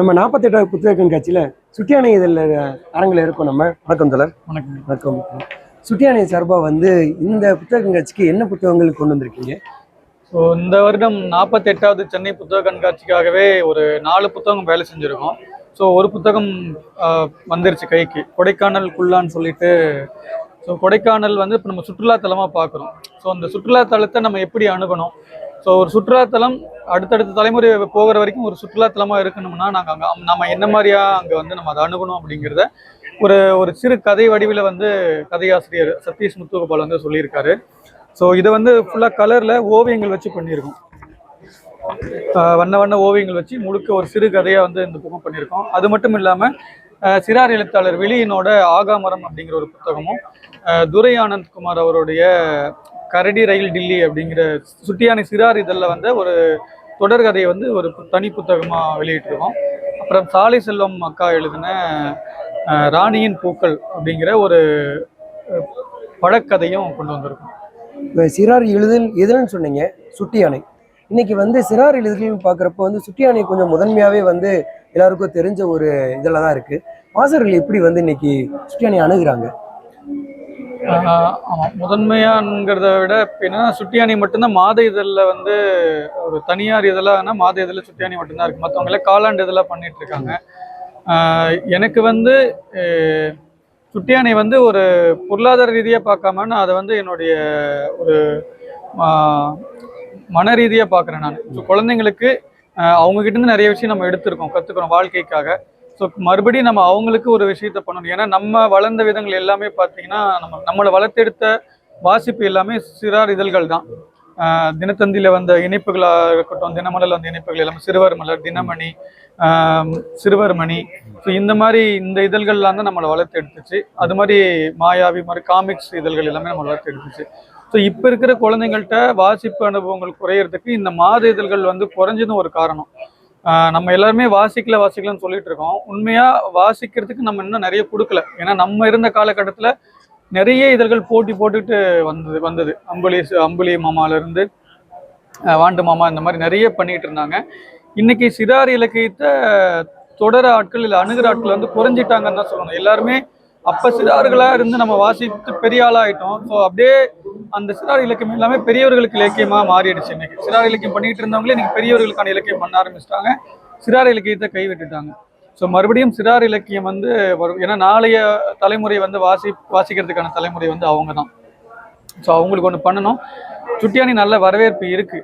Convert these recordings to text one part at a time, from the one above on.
நம்ம நாற்பத்தெட்டாவது புத்தக கண்காட்சியில் சுட்டியானை இதில் அரங்கில் இருக்கோம் நம்ம. வணக்கம் தலர் வணக்கம். வணக்கம். சுட்டியானை சார்பாக வந்து இந்த புத்தக கண்காட்சிக்கு என்ன புத்தகங்கள் கொண்டு வந்திருக்கீங்க? ஸோ இந்த வருடம் நாற்பத்தெட்டாவது சென்னை புத்தக கண்காட்சிக்காகவே ஒரு நாலு புத்தகம் வேலை செஞ்சுருக்கோம். ஸோ ஒரு புத்தகம் வந்துருச்சு கைக்கு. கொடைக்கானல் குல்லான்னு சொல்லிட்டு ஸோ கொடைக்கானல் வந்து இப்போ நம்ம சுற்றுலாத்தலமாக பார்க்குறோம் ஸோ அந்த சுற்றுலாத்தலத்தை நம்ம எப்படி அணுகணும்? ஸோ ஒரு சுற்றுலாத்தலம் அடுத்தடுத்த தலைமுறை போகிற வரைக்கும் ஒரு சுற்றுலாத்தலமாக இருக்கணும்னா நாங்கள் அங்கே நம்ம என்ன மாதிரியா அங்கே வந்து நம்ம அதை அணுகணும் அப்படிங்கிறத ஒரு ஒரு சிறு கதை வடிவில் வந்து கதையாசிரியர் சதீஷ் முத்துகோபால் வந்து சொல்லியிருக்காரு. ஸோ இதை வந்து ஃபுல்லாக கலரில் ஓவியங்கள் வச்சு பண்ணியிருக்கோம். வண்ண வண்ண ஓவியங்கள் வச்சு முழுக்க ஒரு சிறு கதையாக வந்து இந்த புக்கம் பண்ணியிருக்கோம். அது மட்டும் இல்லாமல் சிறார் எழுத்தாளர் வெளியினோட ஆகாமரம் அப்படிங்கிற ஒரு புத்தகமும் துரை ஆனந்த் குமார் அவருடைய கரடி ரயில் டில்லி அப்படிங்கிற சுட்டியானை சிறார் இதழில் வந்து ஒரு தொடர்கதையை வந்து ஒரு தனி புத்தகமாக வெளியிட்டிருக்கோம். அப்புறம் சாலை செல்வம் அக்கா எழுதின ராணியின் பூக்கள் அப்படிங்கிற ஒரு பழக்கதையும் கொண்டு வந்திருக்கோம். இப்போ சிறார் எழுதல் எதுன்னு சொன்னீங்க? சுட்டியானை இன்னைக்கு வந்து சிறார் எழுதுகள்னு பார்க்குறப்ப வந்து சுட்டியானை கொஞ்சம் முதன்மையாகவே வந்து எல்லாருக்கும் தெரிஞ்ச ஒரு இதில் தான் இருக்குது வாசகர்கள் எப்படி வந்து இன்னைக்கு சுட்டியானை அணுகிறாங்க? ஆஹ் முதன்மையாங்கிறத விட எப்படின்னா சுட்டியானி மட்டும்தான் மாத இதழில் வந்து ஒரு தனியார் இதெல்லாம் மாத இதழில் சுட்டியானி மட்டும்தான் இருக்கு. மற்றவங்களே காலாண்டு இதெல்லாம் பண்ணிட்டு இருக்காங்க. எனக்கு வந்து சுட்டியானை வந்து ஒரு பொருளாதார ரீதியாக பார்க்காம நான் அதை வந்து என்னுடைய ஒரு மன ரீதியாக பார்க்குறேன் நான். ஸோ குழந்தைங்களுக்கு அவங்ககிட்ட இருந்து நிறைய விஷயம் நம்ம எடுத்திருக்கோம் கற்றுக்குறோம் வாழ்க்கைக்காக. ஸோ மறுபடியும் நம்ம அவங்களுக்கு ஒரு விஷயத்த பண்ணணும். ஏன்னா நம்ம வளர்ந்த விதங்கள் எல்லாமே பார்த்தீங்கன்னா நம்ம நம்மளை வளர்த்தெடுத்த வாசிப்பு எல்லாமே சிறார் இதழ்கள் தான். தினத்தந்தியில் வந்த இணைப்புகளாக இருக்கட்டும் தினமலரில் வந்த இணைப்புகள் எல்லாமே சிறுவர் மலர் தினமணி சிறுவர் மணி. ஸோ இந்த மாதிரி இந்த இதழ்கள்லாம் தான் நம்மளை வளர்த்து எடுத்துச்சு அது மாதிரி மாயாவி மாதிரி காமிக்ஸ் இதழ்கள் எல்லாமே நம்ம வளர்த்து எடுத்துச்சு ஸோ இப்போ இருக்கிற குழந்தைங்கள்ட்ட வாசிப்பு அனுபவங்கள் குறையிறதுக்கு இந்த மாத இதழ்கள் வந்து குறைஞ்சதும் ஒரு காரணம். நம்ம எல்லாருமே வாசிக்கல வாசிக்கலன்னு சொல்லிட்டு இருக்கோம். உண்மையாக வாசிக்கிறதுக்கு நம்ம இன்னும் நிறைய கொடுக்கல. ஏன்னா நம்ம இருந்த காலகட்டத்தில் நிறைய இதழ்கள் போட்டி போட்டுட்டு வந்தது வந்தது. அம்புலி அம்புலி மாமாவிலேருந்து வாண்டு மாமா இந்த மாதிரி நிறைய பண்ணிகிட்டு இருந்தாங்க. இன்னைக்கு சிறார் இலக்கியத்தை தொடர ஆட்கள் இல்லை அணுகிற ஆட்கள் வந்து குறைஞ்சிட்டாங்கன்னு தான் சொல்லணும். எல்லாருமே அப்ப சிறார்களா இருந்து நம்ம வாசித்து பெரிய ஆளாயிட்டோம் ஸோ அப்படியே அந்த சிறார் இலக்கியம் எல்லாமே பெரியவர்களுக்கு இலக்கியமா மாறிடுச்சு இன்னைக்கு. சிறார் இலக்கியம் பண்ணிட்டு இருந்தவங்களே இன்னைக்கு பெரியவர்களுக்கான இலக்கியம் பண்ண ஆரம்பிச்சிட்டாங்க. சிறார் இலக்கியத்தை கைவிட்டுட்டாங்க. ஸோ மறுபடியும் சிறார் இலக்கியம் வந்து வரும். ஏன்னா நாளைய தலைமுறை வந்து வாசி வாசிக்கிறதுக்கான தலைமுறை வந்து அவங்க தான் ஸோ அவங்களுக்கு ஒன்று பண்ணணும். சுட்டியானி நல்ல வரவேற்பு இருக்கு.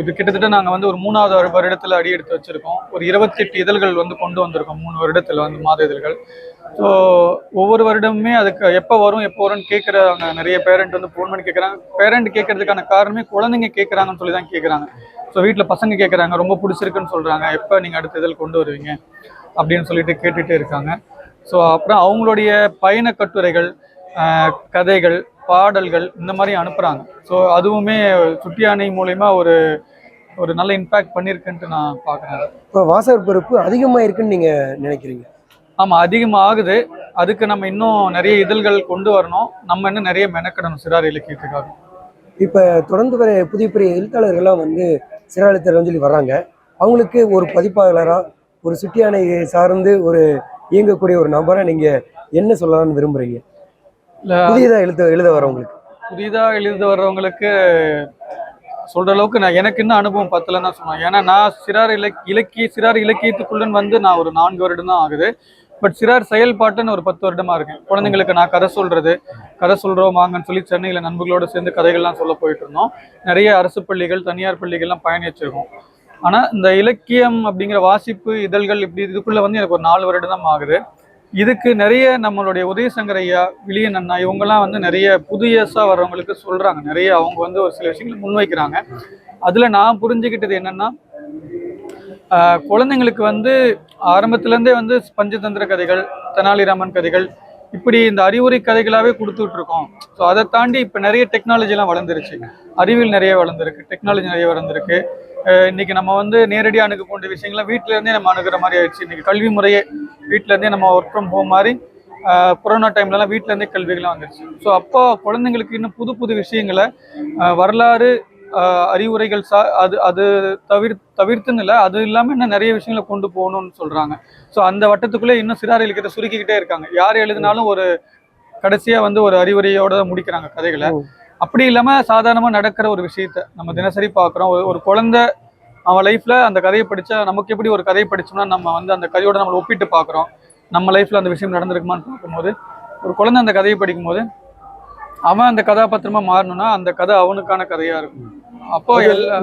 இது கிட்டத்தட்ட நாங்கள் வந்து ஒரு மூணாவது வருடத்தில் அடி எடுத்து வச்சிருக்கோம். ஒரு இருபத்தெட்டு இதழ்கள் வந்து கொண்டு வந்திருக்கோம். மூணு வருடத்தில் வந்து மாத இதழ்கள். ஸோ ஒவ்வொரு வருடமுமே அதுக்கு எப்போ வரும் எப்போ வரும்னு கேட்குறாங்க நிறைய பேரண்ட் வந்து ஃபோன் பண்ணி கேட்குறாங்க பேரண்ட் கேட்கறதுக்கான காரணமே குழந்தைங்க கேட்குறாங்கன்னு சொல்லி தான் கேட்குறாங்க ஸோ வீட்டில் பசங்க கேட்குறாங்க ரொம்ப பிடிச்சிருக்குன்னு சொல்கிறாங்க எப்போ நீங்கள் அடுத்த இதில் கொண்டு வருவீங்க? அப்படின்னு சொல்லிட்டு கேட்டுகிட்டே இருக்காங்க. ஸோ அப்புறம் அவங்களுடைய பயண கட்டுரைகள் கதைகள் பாடல்கள் இந்த மாதிரி அனுப்புகிறாங்க ஸோ அதுவுமே சுட்டியானை மூலயமா ஒரு ஒரு நல்ல இம்பேக்ட் பண்ணியிருக்குன்ட்டு நான் பார்க்குறேன் இப்போ வாசகர் பொறுப்பு அதிகமாக இருக்குன்னு நீங்கள் நினைக்கிறீங்க? ஆமாம் அதிகமாக ஆகுது அதுக்கு நம்ம இன்னும் நிறைய இதழ்கள் கொண்டு வரணும். நம்ம இன்னும் நிறைய மெனக்கிடணும் சிறார் இலக்கியத்துக்காக. இப்போ தொடர்ந்து வர புதிய புதிய எழுத்தாளர்கள்லாம் வந்து சிறாஎழுத்தர்கள் சொல்லி வர்றாங்க. அவங்களுக்கு ஒரு பதிப்பாளராக ஒரு சுட்டியானை சார்ந்து ஒரு இயங்கக்கூடிய ஒரு நபரை நீங்கள் என்ன சொல்லலாம்னு விரும்புறீங்க? இல்லை புதியதாக எழுத எழுத வரவங்களுக்கு புதிதாக எழுத வர்றவங்களுக்கு சொல்ற அளவுக்கு நான் எனக்கு இன்னும் அனுபவம் பத்தலன்னு தான் சொன்னேன் ஏன்னா நான் சிறார் இலக் இலக்கிய சிறார் இலக்கியத்துக்குள்ளன் வந்து நான் ஒரு நான்கு வருடம் தான் ஆகுது. பட் சிறார் செயல்பாட்டுன்னு ஒரு பத்து வருடமா இருக்கேன் குழந்தைங்களுக்கு நான் கதை சொல்றது கதை சொல்கிறோம் வாங்கன்னு சொல்லி சென்னையில நண்பர்களோட சேர்ந்து கதைகள்லாம் சொல்ல போயிட்டு இருந்தோம். நிறைய அரசு பள்ளிகள் தனியார் பள்ளிகள்லாம் பயணிச்சிருக்கோம் ஆனா இந்த இலக்கியம் அப்படிங்கிற வாசிப்பு இதழ்கள் இப்படி இதுக்குள்ள வந்து எனக்கு ஒரு நாலு வருடம் தான் ஆகுது. இதுக்கு நிறைய நம்மளுடைய உதயசங்கர் ஐயா விளியன் அண்ணா இவங்கெல்லாம் வந்து நிறைய புதியசா வர்றவங்களுக்கு சொல்றாங்க. நிறைய அவங்க வந்து ஒரு சில விஷயங்களை முன்வைக்கிறாங்க. அதுல நான் புரிஞ்சுக்கிட்டது என்னன்னா குழந்தைங்களுக்கு வந்து ஆரம்பத்துலேருந்தே வந்து பஞ்சதந்திர கதைகள் தெனாலிராமன் கதைகள் இப்படி இந்த அறிவுரை கதைகளாகவே கொடுத்துட்டு இருக்கோம் ஸோ அதை தாண்டி இப்போ நிறைய டெக்னாலஜிலாம் வளர்ந்துருச்சு. அறிவியல் நிறைய வளர்ந்துருக்கு டெக்னாலஜி நிறைய வளர்ந்துருக்கு. இன்னைக்கு நம்ம வந்து நேரடியாக அணுகக்கூடிய விஷயங்களை விஷயங்கள்லாம் வீட்டிலேருந்தே நம்ம அணுகிற மாதிரி ஆயிடுச்சு. இன்னைக்கு கல்வி முறையே வீட்டிலேருந்தே நம்ம ஒர்க் ஃப்ரம் ஹோம் மாதிரி கொரோனா டைம்லலாம் வீட்டிலேருந்தே கல்விகள்லாம் வந்துருச்சு. ஸோ அப்போ குழந்தைங்களுக்கு இன்னும் புது புது விஷயங்களை வரலாறு அறிவுரைகள் சா அது அது தவிர் தவிர்த்துன்னு இல்லை அது இல்லாமல் இன்னும் நிறைய விஷயங்களை கொண்டு போகணும்னு சொல்றாங்க. ஸோ அந்த வட்டத்துக்குள்ளே இன்னும் சிறார் இலக்கியத்தை சுருக்கிக்கிட்டே இருக்காங்க. யார் எழுதினாலும் ஒரு கடைசியா வந்து ஒரு அறிவுரையோட முடிக்கிறாங்க கதைகளை. அப்படி இல்லாம சாதாரணமா நடக்கிற ஒரு விஷயத்த நம்ம தினசரி பார்க்குறோம். ஒரு ஒரு குழந்தை அவன் லைஃப்ல அந்த கதையை படிச்சா நமக்கு எப்படி ஒரு கதையை படிச்சோம்னா நம்ம வந்து அந்த கதையோட நம்ம ஒப்பிட்டு பார்க்குறோம். நம்ம லைஃப்ல அந்த விஷயம் நடந்திருக்குமான்னு பார்க்கும்போது ஒரு குழந்தை அந்த கதையை படிக்கும்போது அவன் அந்த கதாபாத்திரமா மாறணும்னா அந்த கதை அவனுக்கான கதையா இருக்கும். அப்போ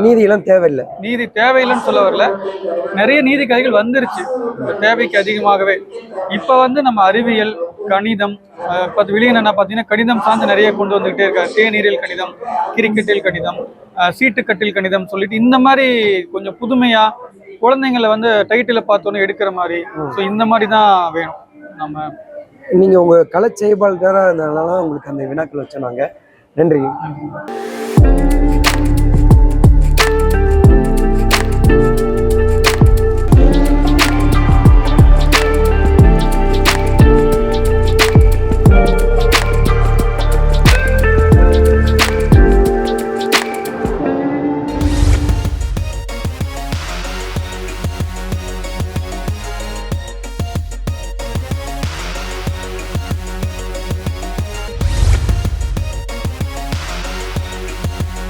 நீதி எல்லாம் தேவையில்லை. நீதி தேவையில்லைன்னு சொல்ல வரல. நிறைய நீதி கதைகள் வந்துருச்சு. இந்த தேவைக்கு அதிகமாகவே. இப்போ வந்து நம்ம அறிவியல் கணிதம் பத்து விலியன் என்ன பார்த்தீங்கன்னா கணிதம் சார்ந்து நிறைய கொண்டு வந்துகிட்டே இருக்காரு தேநீரில் கணிதம் கிரிக்கெட்டில் கணிதம் சீட்டுக்கட்டில் கணிதம் சொல்லிட்டு இந்த மாதிரி கொஞ்சம் புதுமையா குழந்தைங்களை வந்து டைட்டிலை பார்த்தோன்னே எடுக்கிற மாதிரி. ஸோ இந்த மாதிரி தான் வேணும். நம்ம நீங்கள் உங்கள் கலை செயல்பாடுக்காக இருந்ததுனால உங்களுக்கு அந்த வினாக்கள் வச்சோம் நாங்கள் நன்றி.